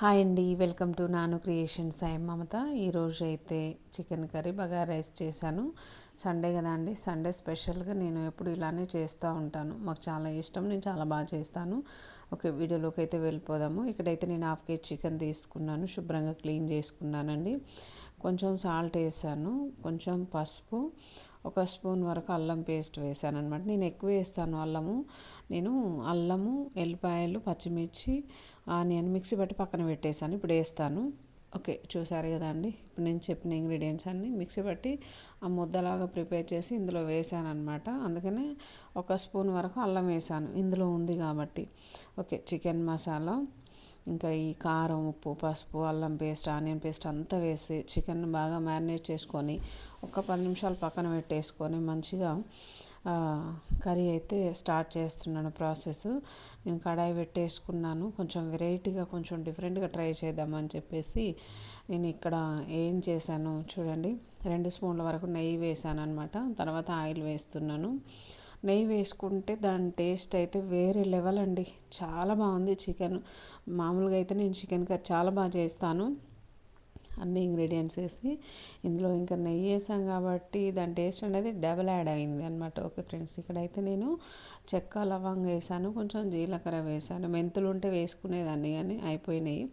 Hi అండి. Welcome to Nanu creation Sai Mamata. ఈరోజు అయితే చికెన్ కర్రీ బాగా రైస్ చేశాను. సండే కదా అండి. సండే స్పెషల్గా నేను ఎప్పుడు ఇలానే చేస్తూ ఉంటాను. మాకు చాలా ఇష్టం. నేను చాలా బాగా చేస్తాను. ఓకే వీడియోలోకి అయితే వెళ్ళిపోదాము. ఇక్కడైతే నేను హాఫ్ కేజీ చికెన్ తీసుకున్నాను. శుభ్రంగా క్లీన్ చేసుకున్నానండి. కొంచెం సాల్ట్ వేసాను. కొంచెం పసుపు. ఒక స్పూన్ వరకు అల్లం పేస్ట్ వేసాను అనమాట నేను ఎక్కువ వేస్తాను అల్లము. నేను అల్లము ఎల్లిపాయలు పచ్చిమిర్చి ఆనియన్ మిక్సీ బట్టి పక్కన పెట్టేశాను. ఇప్పుడు వేస్తాను. ఓకే చూసారు కదా అండి. ఇప్పుడు నేను చెప్పిన ఇంగ్రీడియంట్స్ అన్నీ మిక్సీ పట్టి ఆ ముద్దలాగా ప్రిపేర్ చేసి ఇందులో వేసాను అనమాట అందుకనే ఒక స్పూన్ వరకు అల్లం వేసాను. ఇందులో ఉంది కాబట్టి. ఓకే చికెన్ మసాలా ఇంకా ఈ కారం ఉప్పు పసుపు అల్లం పేస్ట్ ఆనియన్ పేస్ట్ అంతా వేసి చికెన్ బాగా మ్యారినేట్ చేసుకొని ఒక పది నిమిషాలు పక్కన పెట్టేసుకొని మంచిగా కర్రీ అయితే స్టార్ట్ చేస్తున్నాను ప్రాసెస్. నేను కడాయి పెట్టేసుకున్నాను. కొంచెం వెరైటీగా కొంచెం డిఫరెంట్గా ట్రై చేద్దామని చెప్పేసి నేను ఇక్కడ ఏం చేశాను చూడండి. రెండు స్పూన్ల వరకు నెయ్యి వేసాను అనమాట తర్వాత ఆయిల్ వేస్తున్నాను. నెయ్యి వేసుకుంటే దాని టేస్ట్ అయితే వేరే లెవెల్ అండి. చాలా బాగుంది చికెన్. మామూలుగా అయితే నేను చికెన్ కర్రీ చాలా బాగా చేస్తాను. అన్ని ఇంగ్రీడియంట్స్ వేసి ఇందులో ఇంకా నెయ్యి వేసాం కాబట్టి దాని టేస్ట్ అనేది డబల్ యాడ్ అయింది అనమాట ఓకే ఫ్రెండ్స్ ఇక్కడైతే నేను చెక్క లవంగ వేసాను కొంచెం జీలకర్ర వేసాను. మెంతులు ఉంటే వేసుకునేదాన్ని కానీ అయిపోయినాయి.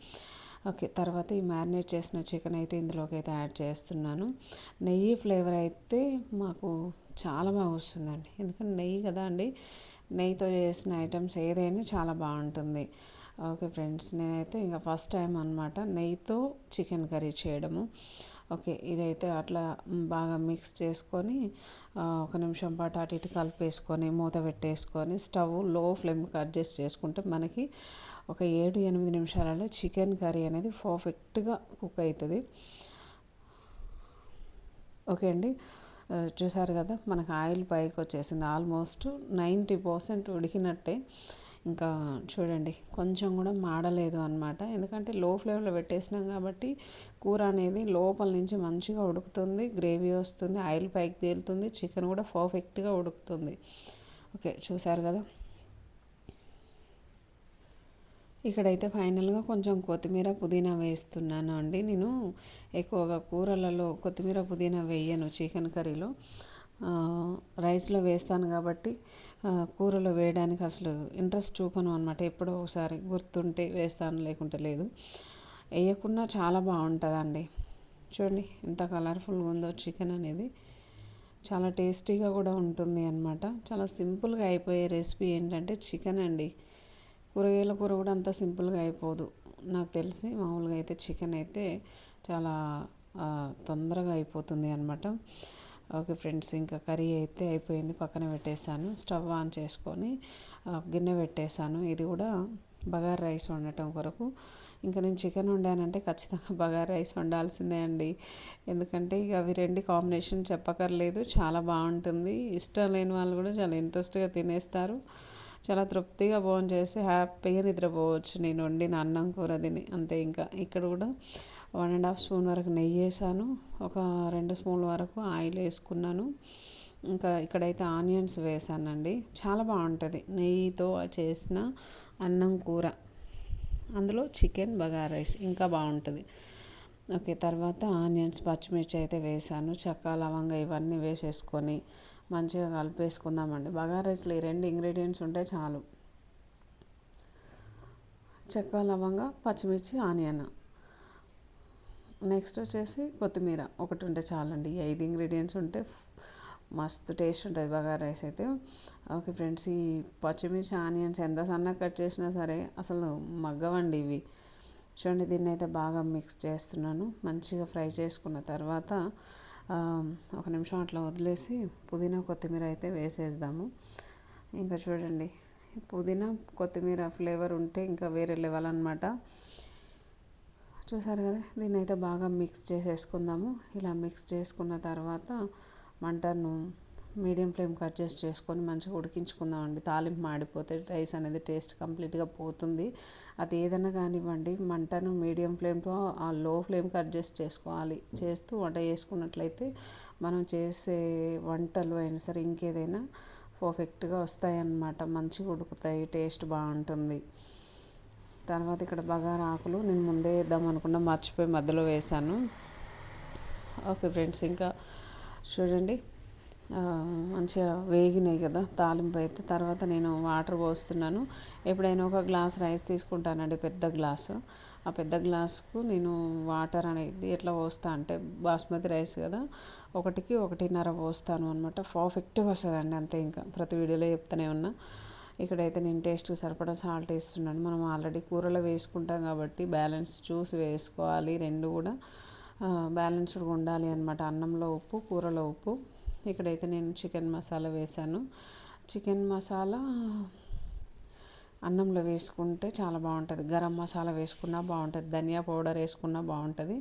ఓకే తర్వాత ఈ మ్యారినేట్ చేసిన చికెన్ అయితే ఇందులోకి అయితే యాడ్ చేస్తున్నాను. నెయ్యి ఫ్లేవర్ అయితే మాకు చాలా బాగా వస్తుందండి. ఎందుకంటే నెయ్యి కదా అండి నెయ్యితో చేసిన ఐటమ్స్ ఏదైనా చాలా బాగుంటుంది. ఓకే ఫ్రెండ్స్ నేనైతే ఇంకా ఫస్ట్ టైం అనమాట నెయ్యితో చికెన్ కర్రీ చేయడము. ఓకే ఇదైతే అట్లా బాగా మిక్స్ చేసుకొని ఒక నిమిషం పాటు అటు ఇటు కలిపేసుకొని మూత పెట్టేసుకొని స్టవ్లో ఫ్లేమ్కి అడ్జస్ట్ చేసుకుంటే మనకి ఒక ఏడు ఎనిమిది నిమిషాలలో చికెన్ కర్రీ అనేది పర్ఫెక్ట్గా కుక్ అవుతుంది ఓకే అండి చూసారు కదా మనకు ఆయిల్ పైకి వచ్చేసింది. ఆల్మోస్ట్ నైంటీ పర్సెంట్ ఉడికినట్టే. ఇంకా చూడండి కొంచెం కూడా మాడలేదు అనమాట ఎందుకంటే లో ఫ్లేమ్లో పెట్టేసినాం కాబట్టి కూర అనేది లోపల నుంచి మంచిగా ఉడుకుతుంది గ్రేవీ వస్తుంది ఆయిల్ పైకి తేలుతుంది చికెన్ కూడా పర్ఫెక్ట్గా ఉడుకుతుంది. ఓకే చూసారు కదా? ఇక్కడైతే ఫైనల్గా కొంచెం కొత్తిమీర పుదీనా వేస్తున్నాను అండి నేను. ఎక్కువగా కూరలలో కొత్తిమీర పుదీనా వేయను చికెన్ కర్రీలో. రైస్లో వేస్తాను కాబట్టి కూరలో వేయడానికి అసలు ఇంట్రెస్ట్ చూపను అనమాట ఎప్పుడో ఒకసారి గుర్తుంటే వేస్తాను లేకుంటే లేదు. వేయకుండా చాలా బాగుంటుందండి. చూడండి ఎంత కలర్ఫుల్గా ఉందో చికెన్ అనేది. చాలా టేస్టీగా కూడా ఉంటుంది అనమాట చాలా సింపుల్గా అయిపోయే రెసిపీ ఏంటంటే చికెన్ అండి. కూరగాయల కూర కూడా అంత సింపుల్గా అయిపోదు. నాకు తెలిసి మామూలుగా అయితే చికెన్ అయితే చాలా తొందరగా అయిపోతుంది అనమాట ఓకే ఫ్రెండ్స్ ఇంకా కర్రీ అయితే అయిపోయింది. పక్కన పెట్టేశాను. స్టవ్ ఆన్ చేసుకొని గిన్నె పెట్టేశాను. ఇది కూడా బగార్ రైస్ వండటం కొరకు. ఇంకా నేను చికెన్ వండానంటే ఖచ్చితంగా బగార్ రైస్ వండాల్సిందే అండి. ఎందుకంటే ఇక అవి రెండు కాంబినేషన్ చెప్పకర్లేదు చాలా బాగుంటుంది. ఇష్టం లేని వాళ్ళు కూడా చాలా ఇంట్రెస్ట్గా తినేస్తారు. చాలా తృప్తిగా భోజనం చేసి హ్యాపీగా నిద్రపోవచ్చు. నేను వండిన అన్నం కూర తిని అంతే ఇంకా. ఇక్కడ కూడా వన్ అండ్ హాఫ్ స్పూన్ వరకు నెయ్యి వేసాను. ఒక రెండు స్పూన్ల వరకు ఆయిల్ వేసుకున్నాను. ఇంకా ఇక్కడైతే ఆనియన్స్ వేసానండి. చాలా బాగుంటుంది. నెయ్యితో చేసిన అన్నం కూర. అందులో చికెన్ బగార్ రైస్ ఇంకా బాగుంటుంది. ఓకే తర్వాత ఆనియన్స్ పచ్చిమిర్చి అయితే వేసాను. చెక్క లవంగా ఇవన్నీ వేసేసుకొని మంచిగా కలిపేసుకుందామండి. బగారా రైస్లో ఈ రెండు ఇంగ్రీడియంట్స్ ఉంటే చాలు. చెక్క లవంగా పచ్చిమిర్చి ఆనియన్. నెక్స్ట్ వచ్చేసి కొత్తిమీర. ఒకటి ఉంటే చాలండి. ఈ ఐదు ఇంగ్రీడియంట్స్ ఉంటే మస్తు టేస్ట్ ఉంటుంది. బగా రైస్ అయితే. ఓకే ఫ్రెండ్స్ ఈ పచ్చిమిర్చి ఆనియన్స్ ఎంత సన్నగా కట్ చేసినా సరే అసలు మగ్గవండి ఇవి. చూడండి దీన్ని అయితే బాగా మిక్స్ చేస్తున్నాను. మంచిగా ఫ్రై చేసుకున్న తర్వాత ఒక నిమిషం అట్లా వదిలేసి పుదీనా కొత్తిమీర అయితే వేసేద్దాము. ఇంకా చూడండి పుదీనా కొత్తిమీర ఫ్లేవర్ ఉంటే ఇంకా వేరే లెవెల్ అనమాట చూసారు కదా దీన్ని అయితే బాగా మిక్స్ చేసేసుకుందాము. ఇలా మిక్స్ చేసుకున్న తర్వాత మంటను మీడియం ఫ్లేమ్ కట్ చేసి చేసుకొని మంచిగా ఉడికించుకుందామండి. తాలింపు మాడిపోతే రైస్ అనేది టేస్ట్ కంప్లీట్గా పోతుంది. అది ఏదైనా కానివ్వండి మంటను మీడియం ఫ్లేమ్తో ఆ లో ఫ్లేమ్ కట్ చేసి చేసుకోవాలి. చేస్తూ వంట చేసుకున్నట్లయితే మనం చేసే వంటలు అయినా సరే ఇంకేదైనా పర్ఫెక్ట్గా వస్తాయన్నమాట. మంచిగా ఉడుకుతాయి టేస్ట్ బాగుంటుంది. తర్వాత ఇక్కడ బగారా ఆకులు నేను ముందే వేద్దాం అనుకున్నా మర్చిపోయి మధ్యలో వేశాను. ఓకే ఫ్రెండ్స్ ఇంకా చూడండి. మంచిగా వేగినాయి కదా తాలింపు అయితే. తర్వాత నేను వాటర్ పోస్తున్నాను. ఎప్పుడైనా ఒక గ్లాస్ రైస్ తీసుకుంటానండి పెద్ద గ్లాసు. ఆ పెద్ద గ్లాసుకు నేను వాటర్ అనేది ఎట్లా పోస్తా అంటే బాస్మతి రైస్ కదా ఒకటికి ఒకటిన్నర పోస్తాను అనమాట పర్ఫెక్ట్గా వస్తుందండి అంతే ఇంకా. ప్రతి వీడియోలో చెప్తూనే ఉన్నా. ఇక్కడైతే నేను టేస్ట్కి సరిపడా సాల్ట్ వేస్తున్నాను. మనం ఆల్రెడీ కూరలో వేసుకుంటాం కాబట్టి బ్యాలెన్స్ చూసి వేసుకోవాలి. రెండు కూడా బ్యాలెన్స్డ్గా ఉండాలి అనమాట అన్నంలో ఉప్పు కూరలో ఉప్పు. ఇక్కడైతే నేను చికెన్ మసాలా వేశాను. చికెన్ మసాలా అన్నంలో వేసుకుంటే చాలా బాగుంటుంది. గరం మసాలా వేసుకున్నా బాగుంటుంది. ధనియా పౌడర్ వేసుకున్నా బాగుంటుంది.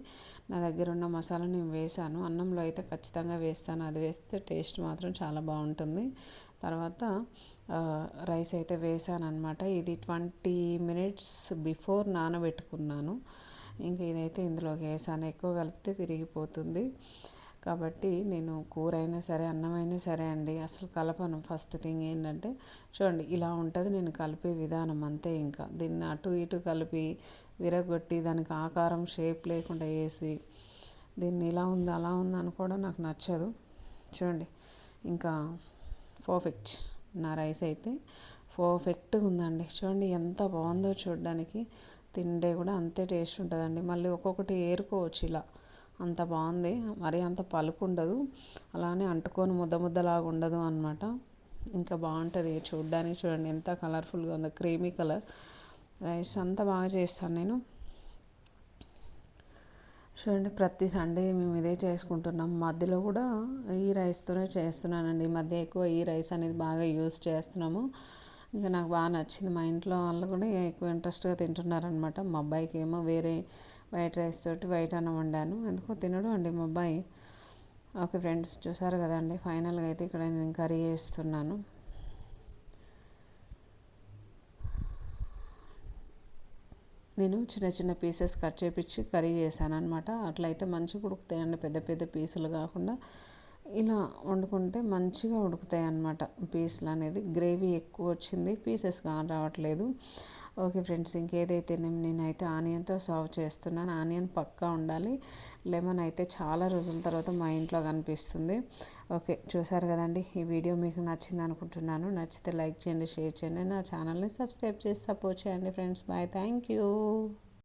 నా దగ్గర ఉన్న మసాలా నేను వేసాను అన్నంలో అయితే ఖచ్చితంగా వేస్తాను. అది వేస్తే టేస్ట్ మాత్రం చాలా బాగుంటుంది. తర్వాత రైస్ అయితే వేసాను అనమాట ఇది ట్వంటీ మినిట్స్ బిఫోర్ నానబెట్టుకున్నాను. ఇంకా ఇదైతే ఇందులోకి వేసాను ఎక్కువ కలిపితే విరిగిపోతుంది. కాబట్టి నేను కూర అయినా సరే అన్నం అయినా సరే అండి అసలు కలపను. ఫస్ట్ థింగ్ ఏంటంటే చూడండి ఇలా ఉంటుంది నేను కలిపే విధానం అంతే ఇంకా. దీన్ని అటు ఇటు కలిపి విరగొట్టి దానికి ఆకారం షేప్ లేకుండా వేసి దీన్ని ఇలా ఉంది అలా ఉంది అనుకోవడం నాకు నచ్చదు. చూడండి ఇంకా పర్ఫెక్ట్ నా రైస్ అయితే పర్ఫెక్ట్గా ఉందండి. చూడండి ఎంత బాగుందో చూడడానికి. తిండే కూడా అంతే టేస్ట్ ఉంటుందండి. మళ్ళీ ఒక్కొక్కటి ఏరుకోవచ్చు ఇలా. అంత బాగుంది. మరి అంత పలుకు ఉండదు అలానే అంటుకొని ముద్ద ముద్దలాగా ఉండదు అనమాట ఇంకా బాగుంటుంది. చూడ్డానికి చూడండి ఎంత కలర్ఫుల్గా ఉందో. క్రీమీ కలర్ రైస్ అంతా బాగా చేస్తాను నేను. చూడండి ప్రతి సండే మేము ఇదే చేసుకుంటున్నాం. మధ్యలో కూడా ఈ రైస్తోనే చేస్తున్నానండి. ఈ మధ్య ఎక్కువ ఈ రైస్ అనేది బాగా యూస్ చేస్తున్నాము. ఇంకా నాకు బాగా నచ్చింది. మా ఇంట్లో వాళ్ళు కూడా ఎక్కువ ఇంట్రెస్ట్గా తింటున్నారనమాట మా అబ్బాయికి ఏమో వేరే వైట్ రైస్ తోటి వైట్ అన్నం వండాను. ఎందుకో తినడు అండి మా అబ్బాయి. ఓకే ఫ్రెండ్స్ చూసారు కదండి ఫైనల్గా అయితే ఇక్కడ నేను కర్రీ చేస్తున్నాను. నేను చిన్న చిన్న పీసెస్ కట్ చేపించి కర్రీ చేశాను అనమాట అట్లయితే మంచిగా ఉడుకుతాయండి పెద్ద పెద్ద పీసులు కాకుండా. ఇలా వండుకుంటే మంచిగా ఉడుకుతాయి అన్నమాట పీసులు అనేది. గ్రేవీ ఎక్కువ వచ్చింది పీసెస్ రావట్లేదు. ఓకే ఫ్రెండ్స్ ఇంకేదైతే నేనైతే ఆనియన్తో సర్వ్ చేస్తున్నాను ఆనియన్ పక్కా ఉండాలి. లెమన్ అయితే చాలా రోజుల తర్వాత మా ఇంట్లో కనిపిస్తుంది. ఓకే చూసారు కదండి ఈ వీడియో మీకు నచ్చింది అనుకుంటున్నాను. నచ్చితే లైక్ చేయండి షేర్ చేయండి నా ఛానల్ని సబ్స్క్రైబ్ చేసి సపోర్ట్ చేయండి ఫ్రెండ్స్. Bye thank you.